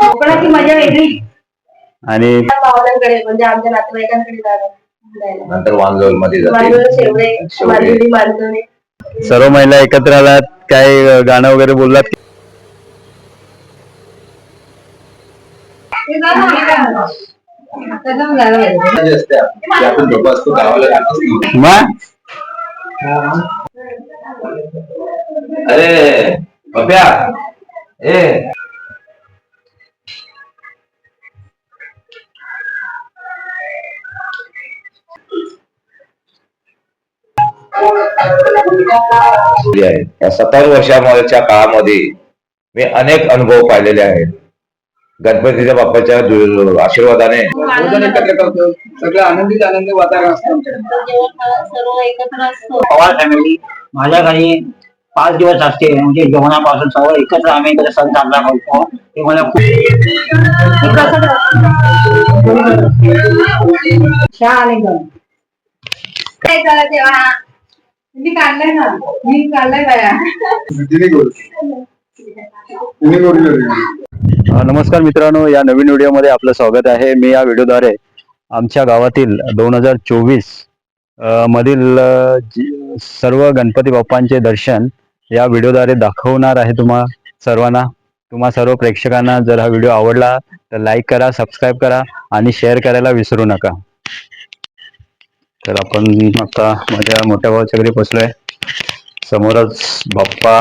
कोकणाची मजा वेगळी. आणि म्हणजे आमच्या नातेवाईकांकडे जाणं. जायला. नंतर वांजोलमध्ये जाते सर्व महिला एकत्र आलात. काय गाणं वगैरे बोललात? असते आपण असतो गावाला मग? अरे पप्या ए आहे. या वर्षाच्या काळामध्ये मी अनेक अनुभव पाहिलेले आहेत. गणपतीच्या बाप्पाच्या आशीर्वादाने. सगळं आनंदीत आनंदी वातावरण असतं. आमच्याकडे सर्व एकत्र असतो. पवार फॅमिली माझ्या घरी पाच दिवस असते म्हणजे जेवणापासून सगळं एकत्र आम्ही इकडे सण साजरा करतो. ते मला खूप छान एकदम. काय झालं तेव्हा? मी काढलंय ना मी काढलंय बाया. तिने करू तिने करू अ, नमस्कार मित्रांनो या नवीन व्हिडिओमध्ये आपलं स्वागत आहे. मी या व्हिडिओद्वारे आमच्या गावातील दोन हजार चोवीस मधील सर्व गणपती बाप्पांचे दर्शन या व्हिडिओद्वारे दाखवणार आहे तुम्हा सर्वांना. तुम्हा सर्व प्रेक्षकांना जर हा व्हिडिओ आवडला तर लाईक करा सबस्क्राईब करा आणि शेअर करायला विसरू नका. तर आपण आता माझ्या मोठ्या भावाच्या घरी पोचलोय समोरच बाप्पा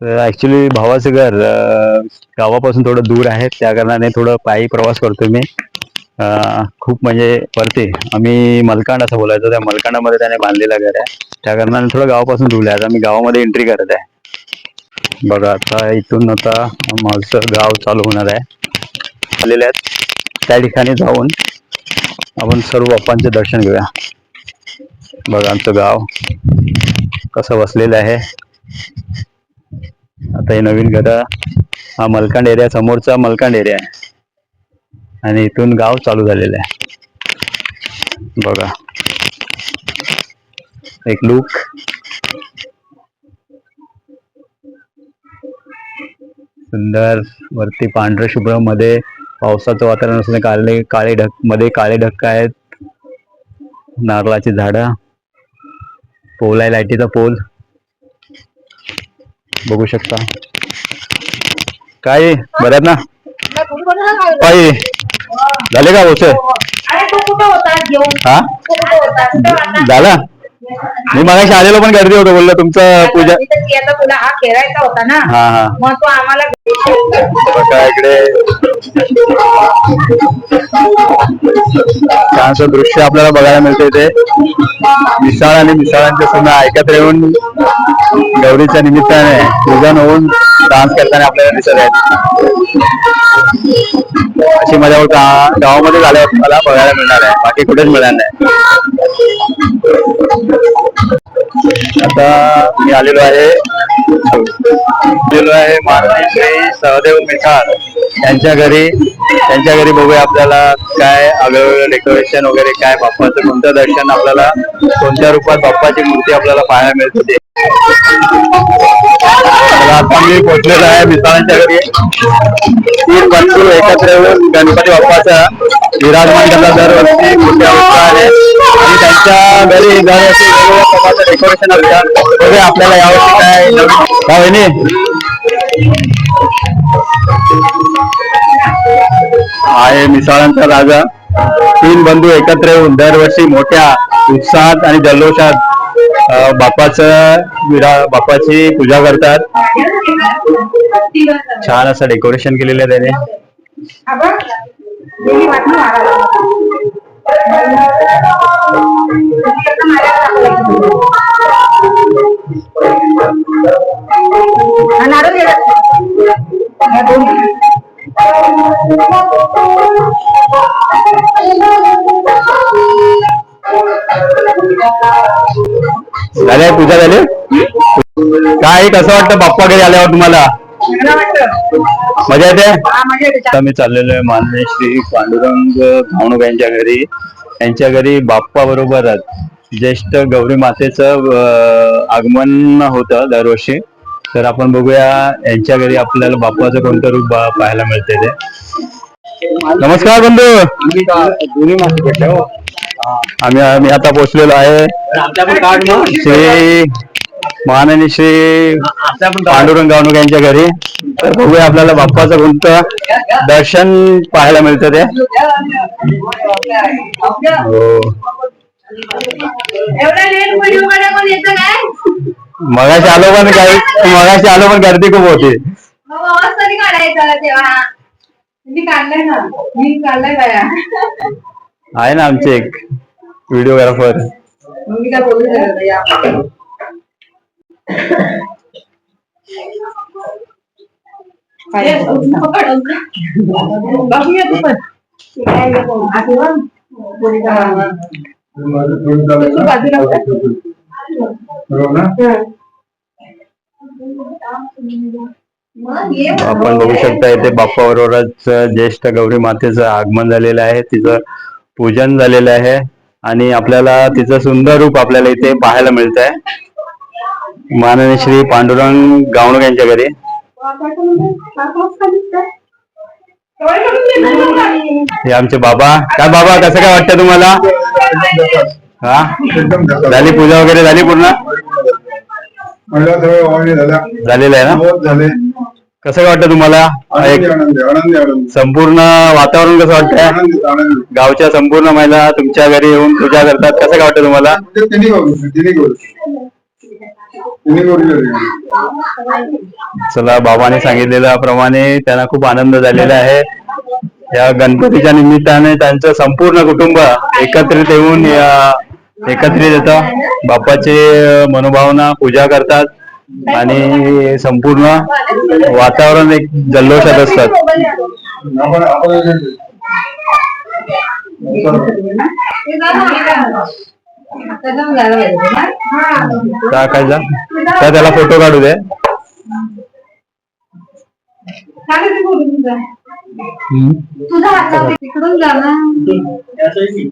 तर ऍक्च्युली भावाचं घर गावापासून थोडं दूर आहे. त्या कारणाने थोडं पायी प्रवास करतो मी. खूप म्हणजे परते आम्ही मलकांड असं बोलायचो. त्या मलकांडामध्ये त्याने बांधलेलं घर आहे. त्या कारणाने थोडं गावापासून दूर आहे. आता मी गावामध्ये एंट्री करत आहे. बघा आता इथून आता माझं गाव चालू होणार आहे. आलेले आहेत. त्या ठिकाणी जाऊन आपण सर्व बाप्पांचे दर्शन घेऊया. बघा आमचं गाव कसं बसलेलं आहे. आता हे नवीन घर हा मलकांड एरिया समोरचा मलकांड एरिया आहे. आणि इथून गाव चालू झालेलं आहे. बघा. एक लुक सुंदर वरती पांढर शुभ्रमध्ये पावसाचं वातावरण असल्याने काळे काळे ढकमध्ये काळे ढक्क आहेत. नारळाची झाडं. पोल आहे लाईटीचा पोल. बघू शकता. काय बऱ्यात ना? काय झाले का घेऊन हा? झाला? मी मगाशी आलेलो पण गर्दी होतो बोललो तुमचं पूजा तुला हा खेळायचा होता ना. हा हा. मग तो आम्हाला बघा इकडे. छानसं दृश्य आपल्याला बघायला मिळते इथे. मिसाळ आणि मिसाळांचे सुद्धा ऐकत येऊन गौरीच्या निमित्ताने पूजन होऊन डान्स करताना आपल्याला दिसत आहे अशी मजा होता गावामध्ये झाल्या मला बघायला मिळणार आहे. बाकी कुठेच मिळणार नाही. आता मी आलेलो आहे. आलेलो आहे महाराज आई सहदेव मिठाळ यांच्या घरी त्यांच्या घरी बघूया आपल्याला काय आगळं डेकोरेशन वगैरे काय बाप्पाचं कोणतं दर्शन आपल्याला कोणत्या रूपात बाप्पाची मूर्ती आपल्याला पाहायला मिळते आता मी पोचलेलो आहे मिसाळांच्या घरी. तीन वस्तू एकत्र येऊन गणपती बाप्पाचा विराजमान करतात दरवर्षी. मोठ्या आहे आणि त्यांच्या घरी दरवर्षी वेगवेगळ्या डेकोरेशन असतात. बघूया आपल्याला यावर्षी काय नवीन आहे मिसाळांचा राजा. तीन बंधू एकत्र येऊन दरवर्षी मोठ्या उत्साहात आणि जल्लोषात अं, बाप्पाचं बाप्पाची पूजा करतात. छान असं डेकोरेशन केलेलं आहे त्याने. काय कसं वाटतं बाप्पा घरी आल्यावर तुम्हाला. मजा येते? हा आता मी चाललेलो आहे मान्य श्री पांडुरंग घावणूक यांच्या घरी. यांच्या घरी बाप्पा बरोबरच ज्येष्ठ गौरी मातेचं आगमन होतं दरवर्षी. तर आपण बघूया यांच्या घरी आपल्याला बाप्पाचं कोणतं रूप बा- पाहायला मिळते ते. नमस्कार बंधू. हो. आम्ही आम्ही आता पोहोचलेलो आहे. श्री महाननी श्री पांडुरंग गावणूक यांच्या घरी. तर बघूया आपल्याला बाप्पाचं कोणतं दर्शन पाहायला मिळतं ते. हो. मगाशी आलो पण गर्दी मगाशी आलो पण गर्दी खूप होती. काय आहे ना आमचे एक व्हिडिओग्राफर आपण बघू शकता इथे बाप्पाबरोबरच ज्येष्ठ गौरी मातेचं आगमन झालेलं आहे तिचं पूजन झालेलं आहे आणि आपल्याला तिचं सुंदर रूप आपल्याला इथे पाहायला मिळत आहे माननीय श्री पांडुरंग गावणूक यांच्या घरी. हे आमचे बाबा. काय बाबा कसं काय वाटतं तुम्हाला? हा? झाली पूजा वगैरे झाली पूर्ण? झालेलं आहे ना? झाले. कसं काय वाटतं तुम्हाला? एक संपूर्ण वातावरण कसं वाटतंय? गावच्या संपूर्ण महिला तुमच्या घरी येऊन पूजा करतात. कसं काय वाटतं तुम्हाला? चला बाबाने सांगितलेल्या प्रमाणे त्यांना खूप आनंद झालेला आहे या गणपतीच्या निमित्ताने त्यांचं संपूर्ण कुटुंब एकत्रित येऊन या एकत्रित येतं बाप्पाचे मनोभावना पूजा करतात आणि संपूर्ण वातावरण एक जल्लोषात असतात त्याला फोटो काढू दे.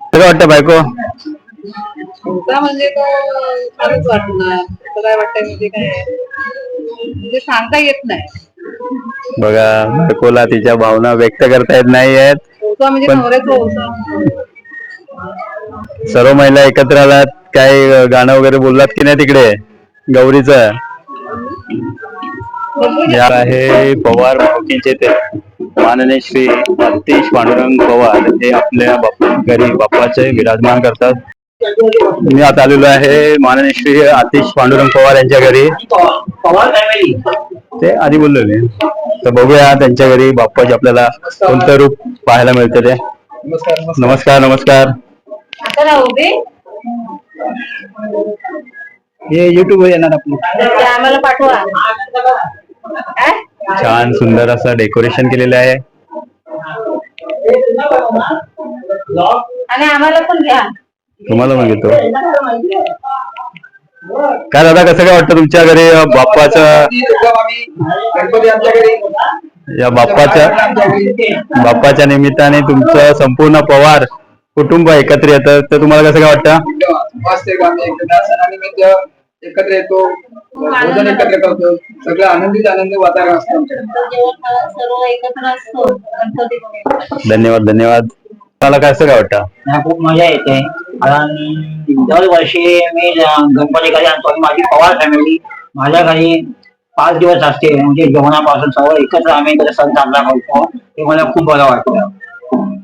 कसं वाटतं बायको? म्हणजे तो खरंच वाटणार तुला काय म्हणजे काय म्हणजे सांगता येत नाही बघा बायकोला तिच्या भावना व्यक्त करता येत नाही आहेत होता. म्हणजे सर्व महिला एकत्र आलात. काय गाणं वगैरे बोललात की नाही तिकडे? गौरीचं? आहे पवार भाऊकीचे ते. माननीय श्री अतिश पांडुरंग पवार हे आपल्या बाप- घरी बाप्पाचे विराजमान करतात. मी आता आलेलो आहे माननीय श्री आतिश पांडुरंग पवार यांच्या घरी. ते आधी बोललो मी. तर बघूया त्यांच्या घरी बाप्पाची आपल्याला कोणतं रूप पाहायला मिळतं ते. नमस्कार नमस्कार नमस्कार. आता राहू दे. हे युट्यूब वर येणार आपलं. ते आम्हाला पाठवा. काय? छान सुंदर असं डेकोरेशन केलेलं आहे. आणि आम्हाला पण घ्या. तुम्हाला मग येतो काय दादा कसं काय वाटतं तुमच्या घरी अं, बाप्पाचं? एकदम आम्ही गणपती आमच्या घरी या बाप्पाच्या बाप्पाच्या निमित्ताने तुमचं संपूर्ण पवार कुटुंब एकत्र येतं तर तुम्हाला कसं काय वाटतं? मस्त एक आम्ही एकत्र सणानिमित्त एकत्र येतो. भोजन एकत्र करतो. सगळं आनंदीच आनंदी वातावरण असतं आमच्याकडे सर्व एकत्र असतो गणपती धन्यवाद धन्यवाद. मला कसं काय वाटतं? मला खूप मजा येते. कारण दरवर्षी मी गणपती घरी आणतो आणि माझी पवार फॅमिली माझ्या घरी पाच दिवस असते. म्हणजे जेवणापासून सर्व एकत्र आम्ही इकडे सण साजरा करतो. ते मला खूप बरं वाटतं.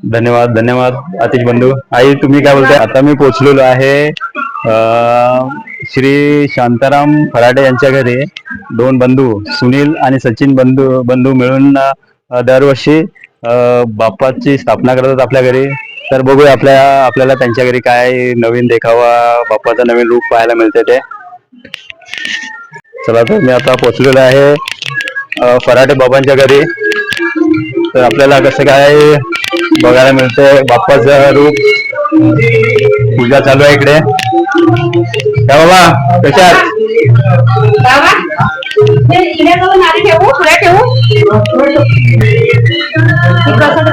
धन्यवाद धन्यवाद आतिश बंधू आई तुम्ही काय बोलताय? आता मी पोचलेलो आहे श्री शांताराम फराडे यांच्या घरी. दोन बंधू सुनील आणि सचिन बंधू बंधू मिळून दरवर्षी बाप्पाची स्थापना करतात आपल्या घरी. तर बघूया आपल्या आपल्याला त्यांच्या घरी काय नवीन देखावा बाप्पाचं नवीन रूप पाहायला मिळते ते. चला तर मी आता पोचलेलो आहे फराटे बाबांच्या घरी. तर आपल्याला कसं काय बघायला मिळतंय. बाप्पाचं रूप. पूजा चालू आहे इकडे. काय बाबा कशात बाबा ते इकडे करून आधी ठेवू पुढे ठेवू हे प्रसाद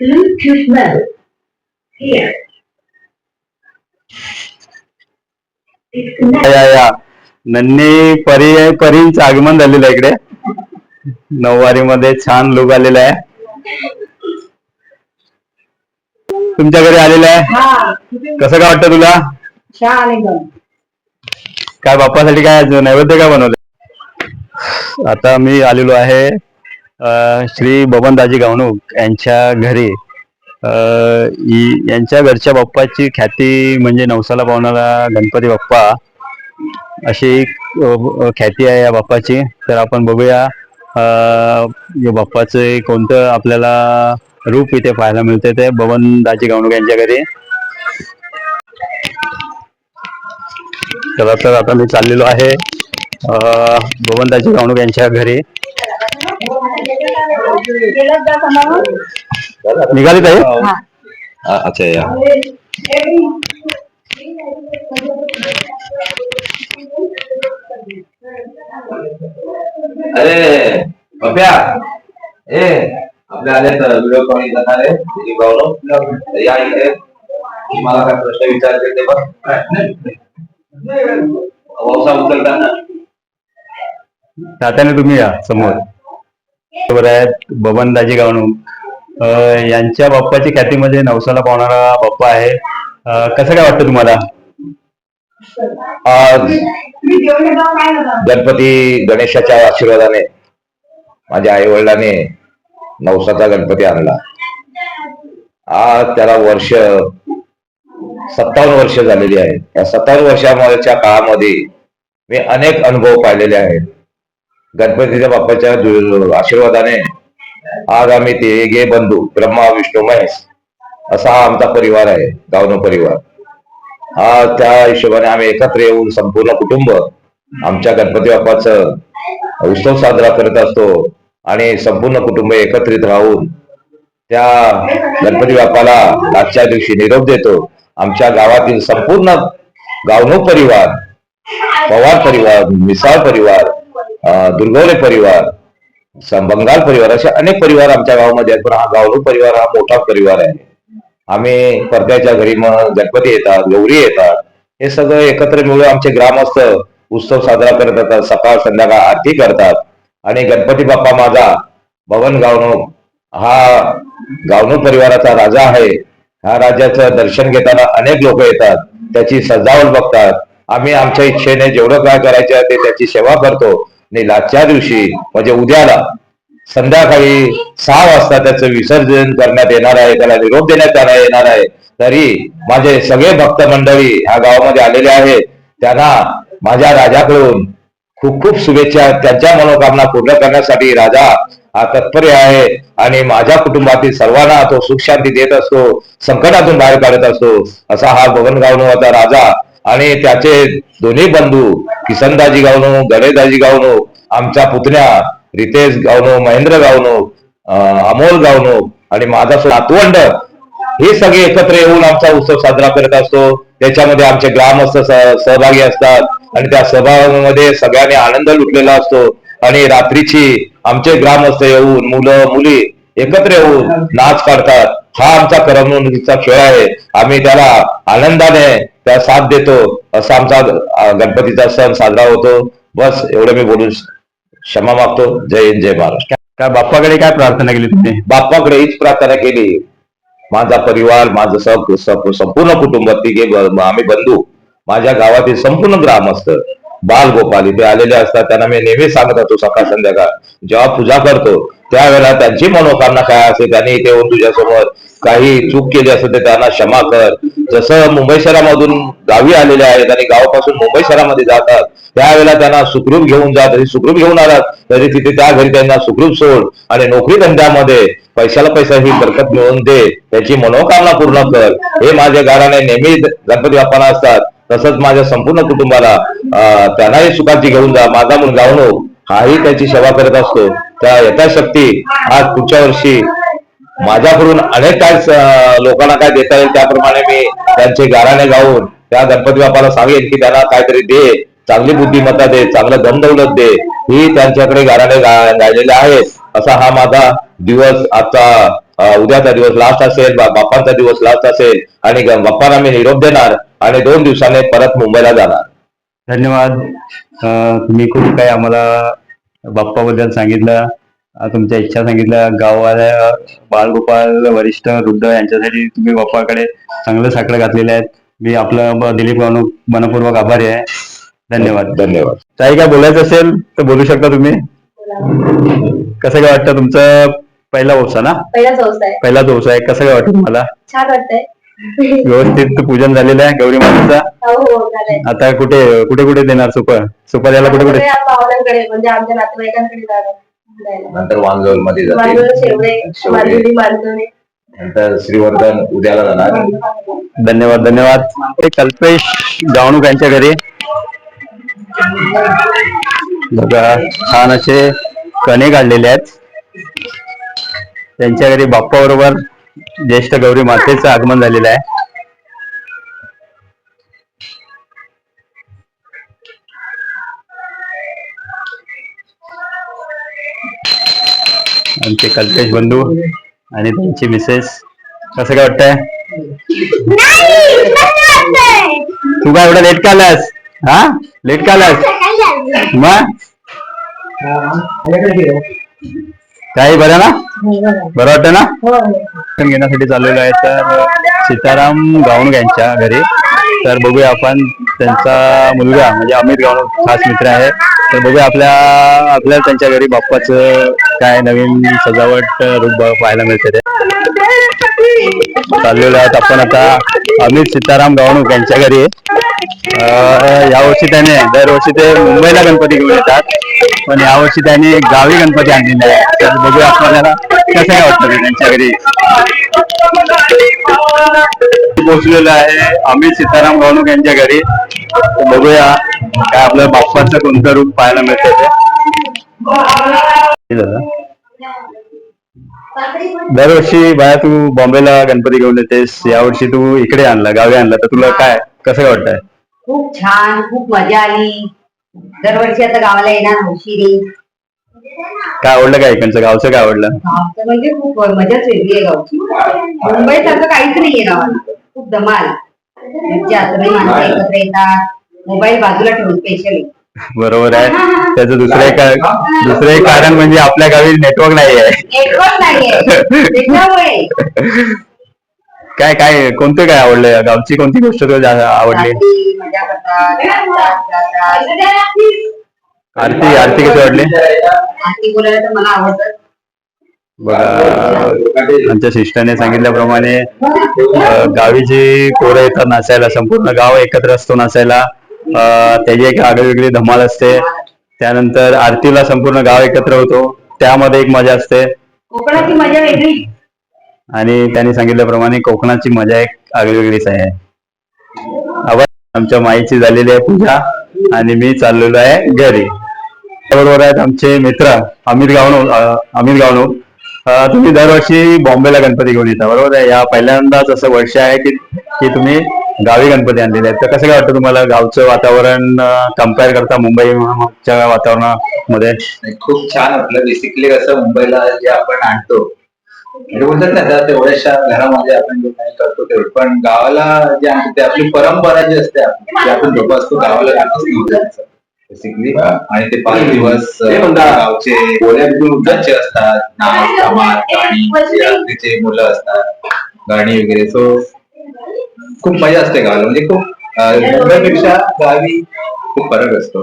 Bluetooth mode. Here. Disconnect. या या. नन्नी परी परींचं आगमन झालेलं आहे इकडे. नऊवारी मध्ये छान लुक आलेला आहे. तुमच्या घरी आलेला आहे? कसं काय वाटतं तुला? काय बाप्पासाठी काय नैवेद्य काय बनवलं आता मी आलेलो आहे श्री बबनदाजी गावणूक यांच्या घरी. यांच्या घरच्या बाप्पाची ख्याती म्हणजे नवसाला पावणारा गणपती बाप्पा अशी एक ख्याती आहे या बाप्पाची. तर आपण बघूया या बाप्पाचं कोणतं आपल्याला रूप इथे पाहायला मिळते ते. बबनदाजी गावणूक यांच्या घरी. चला तर आता मी चाललेलो आहे भवन बबनदाजी गावणूक यांच्या घरी. निघाली ताई? हा, अच्छा या. अरे बप्या ए आपल्या आले तर व्हिडिओ कॉल जाणार आहे दिलीप भाऊनो. तर या इथे. मी मला काय प्रश्न विचारते ते बघ. वंसा उचलताना तात्याने तुम्ही या समोर. बरोबर आहेत बबनदाजी गावणूक अं, यांच्या बाप्पाची ख्याती नवसाला पावणारा बाप्पा आहे. कसं काय वाटतं तुम्हाला? आज गणपती गणेशाच्या आशीर्वादाने माझ्या आई वडिलांनी नवसाचा गणपती आणला. आज त्याला वर्ष सत्तावन्न वर्ष झालेली आहेत या सत्तावन्न वर्षाच्या काळामध्ये मी अनेक अनुभव पाहिलेले आहेत. गणपतीच्या बाप्पाच्या आशीर्वादाने आज आम्ही तिघे बंधू ब्रह्मा विष्णू महेश असा हा आमचा परिवार आहे गावनो परिवार. हा त्या हिशोबाने आम्ही एकत्र येऊन संपूर्ण कुटुंब आमच्या गणपती बाप्पाचं उत्सव साजरा करत असतो आणि संपूर्ण कुटुंब एकत्रित राहून त्या गणपती बाप्पाला आजच्या दिवशी निरोप देतो. आमच्या गावातील संपूर्ण गावनो परिवार पवार परिवार मिसाळ परिवार अं, दुर्गवले परिवार बंगाल परिवार असे अनेक परिवार आमच्या गावामध्ये आहेत. पण हा गावलो परिवार हा मोठा परिवार आहे. आम्ही परत्याच्या घरी मग गणपती येतात गौरी येतात. हे सगळं एकत्र मिळून आमचे ग्रामस्थ उत्सव साजरा करत असतात. सकाळ संध्याकाळ आरती करतात. आणि गणपती बाप्पा माझा भवन गावणूक हा गावणूक परिवाराचा राजा आहे. ह्या राजाचं दर्शन घेताना अनेक लोक येतात. त्याची सजावट बघतात. आम्ही आमच्या इच्छेने जेवढं काय करायचं ते त्याची सेवा करतो. आणि लाजच्या दिवशी म्हणजे उद्याला संध्याकाळी सहा वाजता त्याचं विसर्जन करण्यात येणार आहे त्याला निरोप देण्यात येणार- येणार आहे. तरी माझे सगळे भक्त मंडळी ह्या गावामध्ये आलेले आहेत. त्यांना माझ्या राजाकडून खूप खूप शुभेच्छा त्यांच्या मनोकामना पूर्ण करण्यासाठी राजा हा तत्पर आहे. आणि माझ्या कुटुंबातील सर्वांना तो सुख शांती देत असतो संकटातून बाहेर काढत असतो. असा हा बबन गावणूचा राजा आणि त्याचे दोन्ही बंधू किसनदाजी गावनो गणेशदाजी गावनो आमच्या पुतण्या रितेश गावनो महेंद्र गावनो अमोल गावनो आणि माझा नातवंड हे सगळे एकत्र येऊन आमचा उत्सव साजरा करत असतो. त्याच्यामध्ये आमचे ग्रामस्थ सहभागी असतात आणि त्या सहभागामध्ये सगळ्यांनी आनंद लुटलेला असतो. आणि रात्रीची आमचे ग्रामस्थ येऊन मुलं मुली एकत्र येऊन नाच काढतात. हा आमचा करमणुकीचा खेळ आहे. आम्ही त्याला आनंदाने त्या साथ देतो. असा आमचा गणपतीचा सण साजरा होतो. बस एवढं मी बोलून क्षमा मागतो. जय हिंद जय महाराष्ट्र. काय बाप्पाकडे काय प्रार्थना केली तुम्ही? बाप्पाकडे हीच प्रार्थना केली. माझा परिवार माझं सब सब- संपूर्ण कुटुंब तिघे आम्ही बंधू माझ्या गावातील संपूर्ण ग्रामस्थ बाल गोपाल इथे आलेले असतात. त्यांना मी नेहमी सांगत असतो सकाळ संध्याकाळ. जेव्हा पूजा करतो त्यावेळेला त्यांची मनोकामना काय असेल त्यांनी इथे येऊन तुझ्यासमोर काही चूक केली असेल तर त्यांना क्षमा कर. जसं मुंबई शहरामधून गावी आलेले आहेत आणि गावापासून मुंबई शहरामध्ये जातात त्यावेळेला त्यांना सुखरूप घेऊन जा तरी सुखरूप घेऊन आलात तरी तिथे त्या घरी त्यांना सुखरूप सोड आणि नोकरी धंद्यामध्ये पैशाला पैसा ही बरकत मिळवून दे. त्याची मनोकामना पूर्ण कर. हे माझ्या गाराने नेहमी गणपती बाप्पाला असतात. तसंच माझ्या संपूर्ण कुटुंबाला त्यांनाही सुखाची घेऊन जा. माझा मुलगा हाही त्याची सेवा करत असतो. त्या यथाशक्ती आज पुढच्या वर्षी माझ्याकडून अनेक काय लोकांना काय देता येईल त्याप्रमाणे मी त्यांचे गाराणे गाऊन त्या गणपती बाप्पाला सांगेन की त्यांना काहीतरी दे चांगली बुद्धिमत्ता दे चांगलं दमदौलत दे. ही त्यांच्याकडे गाराणे गायलेले आहेत. असा हा माझा दिवस आजचा उद्याचा दिवस लास्ट असेल बाप्पांचा दिवस लास्ट असेल. आणि ग- बाप्पांना मी निरोप देणार आणि दोन दिवसाने परत मुंबईला जाणार. धन्यवाद. तुम्ही खूप काही आम्हाला बाप्पाबद्दल सांगितलं. तुमच्या इच्छा सांगितल्या गाववाल्या बाळगोपाल वरिष्ठ वृद्ध यांच्यासाठी तुम्ही बाप्पाकडे चांगलं साकडं घातलेले आहेत मी आपलं दिलीप गावणू मनपूर्वक आभारी आहे. धन्यवाद. धन्यवाद. काही काय बोलायचं असेल तर बोलू शकता तुम्ही? कसं काय वाटतं तुमचं? पहिला ओसा ना? पहिला संस्था आहे. पहिला ओस आहे. कसं काय वाटतं तुम्हाला? छान वाटतंय. व्यवस्थित पूजन झालेलं आहे गौरी मातेचा. हो हो आता कुठे कुठे कुठे देणार सुपर सुपर याला कुठे? कुठे म्हणजे आमच्या नातेवाईकांकडे. नंतर वांजोलमध्ये नंतर श्रीवर्धन उद्याला जाणार. धन्यवाद धन्यवाद. कल्पेश गावणूक यांच्या घरी. बघा छान असे कणे काढलेले आहेत. त्यांच्या घरी बाप्पा बरोबर ज्येष्ठ गौरी मातेचं आगमन झालेलं आहे. आमचे कल्पेश बंधू आणि त्यांची मिसेस. कसं काय वाटतंय? तू काय एवढा लेट कालास हा? लेट कालास मग? काही बरं ना? बरं वाटतं ना? घेण्यासाठी चाललेलो आहे तर सीताराम गावणूक यांच्या घरी. तर बघूया आपण त्यांचा मुलगा म्हणजे अमित गावणूक खास मित्र आहे. तर बघूया आपल्या आपल्या त्यांच्या घरी बाप्पाचं काय नवीन सजावट रूप बघ- पाहायला मिळते ते. चाललेलो आहेत आपण आता अमित सीताराम गावणूक यांच्या घरी. यावर्षी त्याने दरवर्षी ते मुंबईला गणपती घेऊन येतात. पण यावर्षी त्यांनी गावी गणपती आणलेले आहे. तर बघूया आपल्याला कसं काय वाटतं त्यांच्या घरी. पोहोचलेलो आहे अमित सीताराम गावणूक यांच्या घरी. बघूया काय आपल्या बाप्पाचं कोणतं रूप पाहायला मिळतं ते. दरवर्षी बाया तू बॉम्बेला गणपती घेऊन येतेस. यावर्षी तू इकडे आणला गावी आणला. तर तुला काय कसं वाटतंय? खूप छान खूप मजा आली. दरवर्षी आता गावाला येणार हौशी काय आवडलं काय इकडचं? गावचं काय आवडलं? गावचं म्हणजे खूप मजाच वेगळी आहे गावची. मुंबईत सारखं काहीच नाहीये गावाला खूप धमाल. मज्जा सगळी माणसं एकत्र येतात. मोबाईल बाजूला ठेवून स्पेशली बरोबर आहे. त्याचं दुसरं एक दुसरं एक कारण म्हणजे आपल्या गावी नेटवर्क नाही आहे. नेटवर्क नाहीये त्याच्यामुळे. काय काय कोणतं काय आवडलं? गावची कोणती गोष्ट तुला आवडली. आरती आरती कशी बघा, आमच्या शिष्टाने सांगितल्याप्रमाणे गावी जी पोरं येतात नाचायला संपूर्ण गाव एकत्र असतो नाचायला. त्याची एक आगळीवेगळी धमाल असते. त्यानंतर आरतीला संपूर्ण गाव एकत्र होतो. त्यामध्ये एक मजा असते. कोकणाची मजा वेगळी. आणि त्यांनी सांगितल्याप्रमाणे कोकणाची मजा एक आगळीवेगळीच आहे. आवाज आमच्या माईची झालेली आहे पूजा आणि मी चाललेलो आहे घरी. बरोबर आहेत आमचे मित्र अमित गावणू अमित गावणू तुम्ही दरवर्षी बॉम्बेला गणपती घेऊन येता बरोबर आहे? या पहिल्यांदाच असं वर्ष आहे की की तुम्ही गावी गणपती आणलेले आहेत. तर कसं काय वाटतं तुम्हाला गावचं वातावरण कंपेअर करता मुंबईच्या वातावरणामध्ये? खूप छान वाटलं. बेसिकली कसं मुंबईला जे आपण आणतो म्हणजे बोलतात ना आता तेवढ्याशा घरामध्ये आपण जे काही करतो तेवढं. पण गावाला जे आणतो ते आपली परंपरा जी असते आपली, जी आपण असतो गावाला जातो बेसिकली आणि ते पाच दिवस गावचे त्यांचे असतात. नाच धमाल गाणी मुलं असतात. गाणी वगैरे. सो खूप मजा असते गावाला. म्हणजे खूप अं, मुंबईपेक्षा गावी खूप फरक असतो.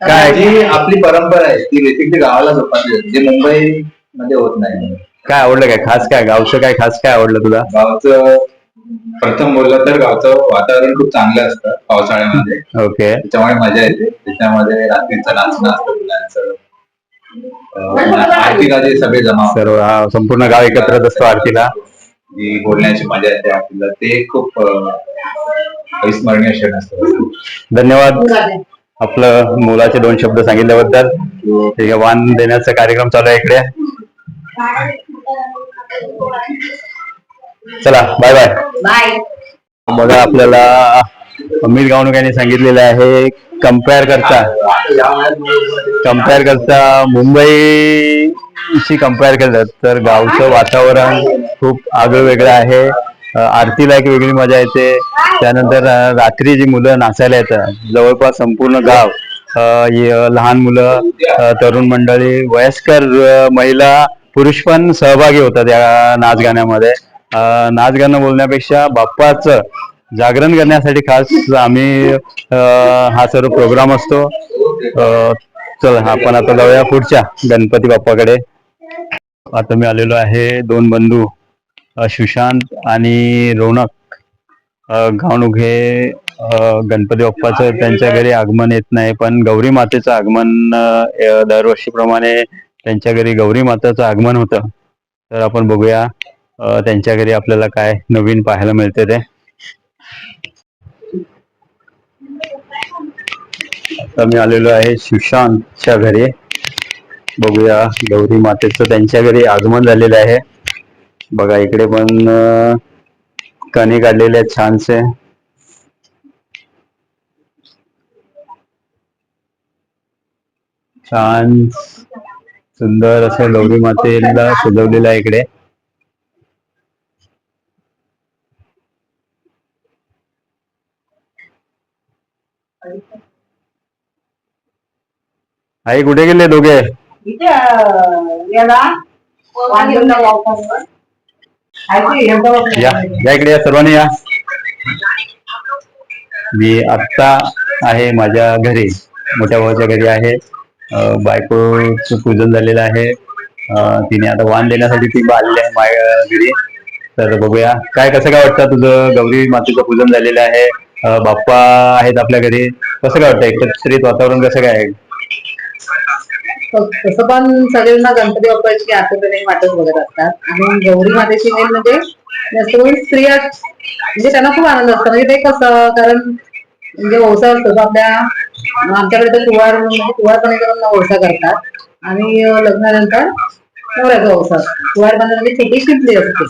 काय? जी आपली परंपरा आहे ती बेसिकली गावाला जोपासली जाते. जे मुंबई मध्ये होत नाही. काय आवडलं काय? खास काय? गावचं काय खास काय आवडलं तुला? गावचं प्रथम बोललं तर गावचं वातावरण खूप चांगलं असतं पावसाळ्यामध्ये. ओके. त्याच्यामुळे मजा येते. त्याच्यामध्ये रात्रीचं नाचणं असतं मुलांचं. अं, आरतीला जे सगळे जमा होतात, सर्व हा, संपूर्ण गाव एकत्रच असतो आरतीला. जी बोलण्याची मजा येते आपल्याला ते खूप अविस्मरणीय क्षण असतो. धन्यवाद. आपलं मुलाचे दोन शब्द सांगितल्याबद्दल. वाण देण्याचा कार्यक्रम चालू आहे इकडे. चला बाय बाय बाय बघा आपल्याला अमित गावणूक यांनी सांगितलेलं आहे कंपेअर करता. कंपेअर करता. मुंबईशी कंपेअर केलं तर गावचं वातावरण खूप आगळं वेगळं आहे. आरतीला एक वेगळी मजा येते. त्यानंतर रात्री जी मुलं नाचायला येतात जवळपास संपूर्ण गाव लहान मुलं तरुण मंडळी वयस्कर महिला पुरुष पण सहभागी होतात या नाच गाण्यामध्ये नाच गाणं बोलण्यापेक्षा बाप्पाचं जागरण करण्यासाठी खास आम्ही हा सर्व प्रोग्राम असतो. चल आपण आता जाऊया पुढच्या गणपती बाप्पाकडे. आता मी आलेलो आहे दोन बंधू सुशांत आणि रौनक. गावणुघे गणपती बाप्पाचं त्यांच्या घरी आगमन येत नाही पण गौरी मातेचं आगमन दरवर्षीप्रमाणे त्यांच्या घरी गौरी माताचं आगमन होतं. तर आपण बघूया त्यांच्या घरी आपल्याला काय नवीन पाहायला मिळते ते. मी आलेलो आहे सुशांतच्या घरी. बघूया गौरी मातेचं त्यांच्या घरी आगमन झालेलं आहे. बघा इकडे पण कणी काढलेले आहेत छानसे. छान सुंदर असं गौरी मातेला सजवलेलं आहे इकडे. आई कुठे गेले दोघे? इथे या या इकडे या सर्वांनी या. मी आत्ता आहे माझ्या घरी. मोठ्या भावाच्या घरी आहे. बायकोचं पूजन झालेलं आहे. तिने आता वाण देण्यासाठी ती आलेली आहे माझ्या घरी. तर बघूया. काय कसं काय वाटतं तुझं? गौरी मातेचं पूजन झालेलं आहे. बाप्पा आहेत आपल्या घरी. कसं काय वाटतं? एकत्रित वातावरण कसं काय आहे? तसं पण सगळ्यांना गणपती बाप्पाची आठवणी वाटत बघत असतात. आणि गौरी मातेची मेन म्हणजे जास्त करून स्त्रिया म्हणजे त्यांना खूप आनंद असतो. म्हणजे ते कसं कारण म्हणजे ओसा असतो आपल्या आमच्याकडे तर कुवार म्हणजे कुवारपणे करून ओसा करतात. आणि लग्नानंतर नवऱ्याचा ओसा कुवारपणे म्हणजे छोटी शिपली असते.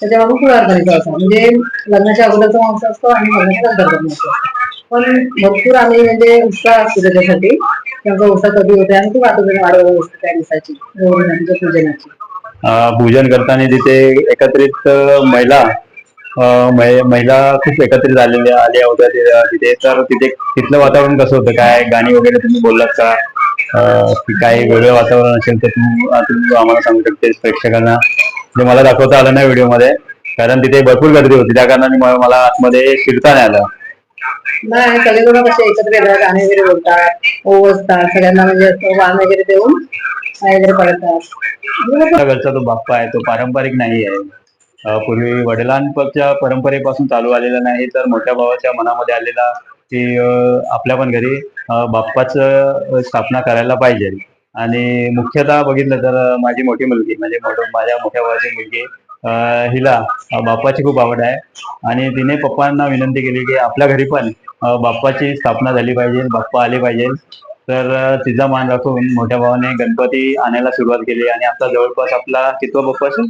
त्याच्यामुळे कुवारपणीचा ओसा म्हणजे लग्नाच्या अगोदरचा मांस असतो आणि लग्नाच्या नंतरचा मांस असतो. पण भरपूर आम्ही म्हणजे उत्साह असतो त्याच्यासाठी. त्यांचा कधी होते आणि खूप आठवणी वाढवत असते त्या दिवसाची. गौरी पूजनाची. पूजन करताना तिथे एकत्रित महिला महिला खूप एकत्रित झालेल्या आल्या होत्या तिथे. तर तिथे तिथलं वातावरण कसं होतं? काय गाणी वगैरे तुम्ही बोललात का? काही वेगळं वातावरण असेल तर तुम्ही आम्हाला सांगू शकते प्रेक्षकांना. जे मला दाखवता आलं नाही व्हिडिओमध्ये कारण तिथे भरपूर गर्दी होती. त्या कारणाने मला आतमध्ये शिरता नाही आलं. नाही सगळेजण कसे एकत्र येतात गाणे वगैरे बोलतात ओवसतात सगळ्यांना म्हणजे वाण वगैरे देऊन वगैरे पडतात. घरचा तो बाप्पा आहे तो पारंपरिक नाही आहे. पूर्वी वडिलांच्या परंपरेपासून चालू आलेला नाही तर मोठ्या भावाच्या मनामध्ये आलेला की आपल्या पण घरी बाप्पाच बाप्पाचं स्थापना करायला पाहिजे. आणि मुख्यतः बघितलं तर माझी मोठी मुलगी म्हणजे माझ्या मोठ्या भावाची मुलगी हिला बाप्पाची खूप आवड आहे. आणि तिने पप्पांना विनंती केली की आपल्या घरी पण बाप्पाची स्थापना झाली पाहिजे बाप्पा आले पाहिजे. तर तिचा मान राखून मोठ्या भावाने गणपती आणायला सुरुवात केली आणि आता जवळपास आपला कितवा बाप्पा असेल?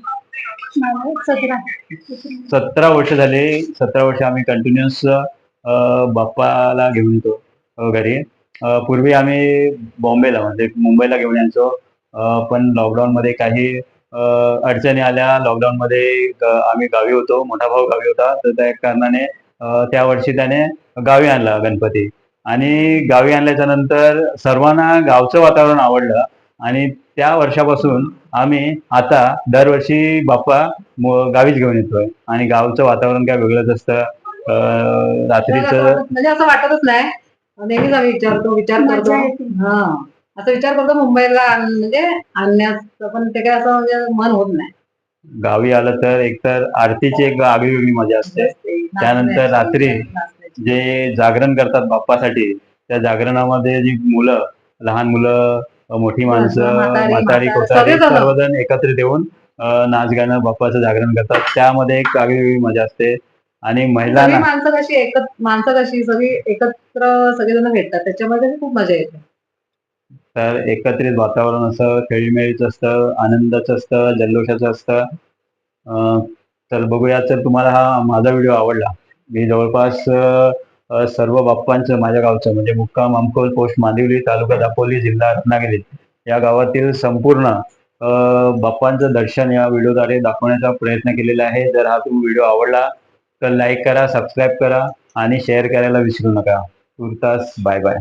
सतरा वर्ष झाले. सतरा वर्ष आम्ही कंटिन्युअस बाप्पाला घेऊन येतो घरी. पूर्वी आम्ही बॉम्बेला म्हणजे मुंबईला घेऊन यायचो. पण लॉकडाऊन मध्ये काही अडचणी आल्या. लॉकडाऊन मध्ये आम्ही गावी होतो. मोठा भाऊ गावी होता. तर त्या कारणाने त्या वर्षी त्याने गावी आणला गणपती. आणि गावी आणल्याच्या नंतर सर्वांना गावचं वातावरण आवडलं. आणि त्या वर्षापासून आम्ही आता दरवर्षी बाप्पा मो- गावीच घेऊन येतोय. आणि गावचं वातावरण काय वेगळंच असतं. अं, रात्रीचं म्हणजे असं वाटतच नाही. नेहमीच आम्ही विचारतो विचार करतो. हा. असं विचार करतो मुंबईला म्हणजे आणण्याचं पण ते काय असं म्हणजे मन होत नाही. गावी आलं तर एकतर आरतीची एक आगळी वेगळी मजा असते. त्यानंतर रात्री जे जागरण करतात बाप्पासाठी त्या जागरणामध्ये जी मुलं लहान मुलं मोठी माणसं म्हातारी, कोतारी. सर्वजण एकत्रित येऊन नाच गाणं बाप्पाचं जागरण करतात. त्यामध्ये एक आगळी वेगळी मजा असते. आणि महिलांना माणसं कशी एकत्र माणसं कशी सगळी एकत्र सगळेजण भेटतात. त्याच्यामध्ये खूप मजा येते. तर एकत्रित वातावरण असं खेळीमेळीचं असतं आनंदाचं असतं जल्लोषाचं असतं. तर बघूया तर तुम्हाला हा माझा व्हिडिओ आवडला मी जवळपास सर्व बाप्पांचं माझ्या गावचं म्हणजे मुक्काम अमकोल पोस्ट मांदिवली तालुका दापोली जिल्हा रत्नागिरी या गावातील संपूर्ण बाप्पांचं दर्शन या व्हिडिओद्वारे दाखवण्याचा प्रयत्न केलेला आहे. जर हा तुम्ही व्हिडिओ आवडला तर लाईक करा सबस्क्राईब करा आणि शेअर करायला विसरू नका. तुर्तास बाय बाय.